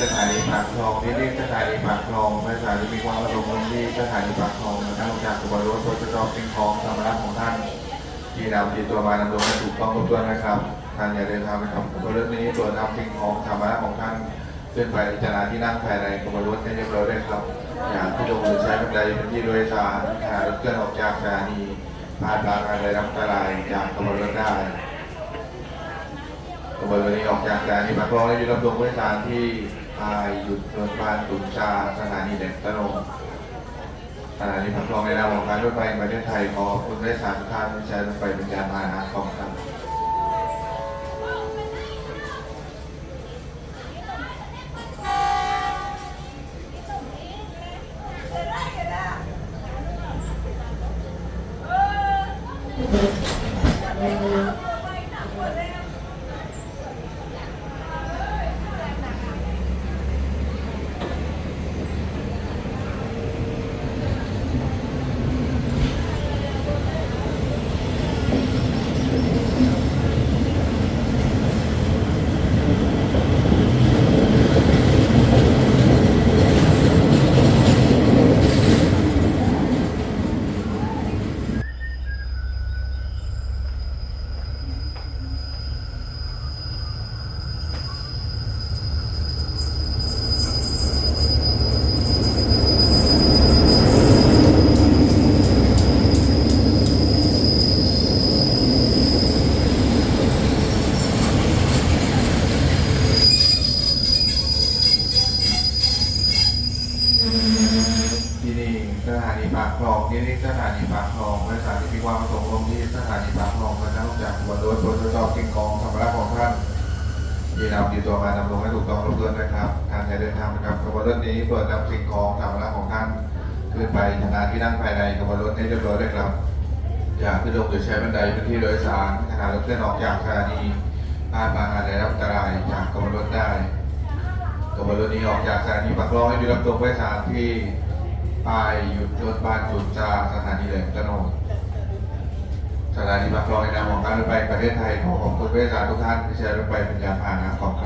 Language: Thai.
สถานีปากคลองนี่นี่สถานีปากคลองไม่สถานีมีความประสงค์ลงที่สถานีปากคลองนะครับจากอุบลรถโดยจะรอบสิ่งของธรรมะของท่านที่นำติดตัวมานำลงให้ถูกต้องครบถ้วนนะครับท่านอย่าเดินทางไปกับขบวนรถนี้ตรวจนำสิ่งของธรรมะของท่านขึ้นไปจราที่นั่งภายในขบวนรถให้เรียบร้อยด้วยครับอย่าที่ลงหรือใช้บันไดเป็นที่โดยสารหารถเคลื่อนออกจากสถานีผ่านทางอะไรรับอันตรายจากขบวนรถได้ ขบวนรถนี้ออกจากสถานีปากคลองและอยู่ลำดงผู้โดยสารที่พายหยุดรถบ้านตุนชาสถานีเด็กตะโนงสถานีปากคลองในนามของการรถไฟประเทศไทยขอคุณผู้โดยสารทุกท่านใช้รถไฟเป็นยานพาหนะของท่านที่นี่สถา นีปากคลองที่นี่สถานีปากคลองบริษัทที่มีความประสงค์ลงที่สถานีปากคลองและนอกจากบวนรถโดยทดสอบสิ่งของธรรมะของท่านที่นำติดตัวมานำลงให้ถูกต้องครบถ้วนนะครับการใช้เดินทางนะครับขบวนรถนี้ตรวจนำสิ่งของธรรมะของท่านขึ้นไปชนะที่นั่งภายในขบวนรถให้เรียบร้อยด้วยครับอยาขึ้นลงหรือใช้บันไดเป็นที่โดยสารขณะรถเคลื่อนออกจากสถานีอาจบางอาจได้รับอันตรายจากขบวนรถได้ขบวนรถนี้ออกจากสถานีปากคลองให้อยู่ลำตรงผู้โดยสารที่ ไปหยุดรถบ้านจุดจาสถานีแหลมตะโนดสถานีปากลอยนนามของการรถไฟประเทศไทยขอขอบคุณผู้โดยสารทุกท่านที่ใช้รถไฟเป็นยานพาหนะของครับ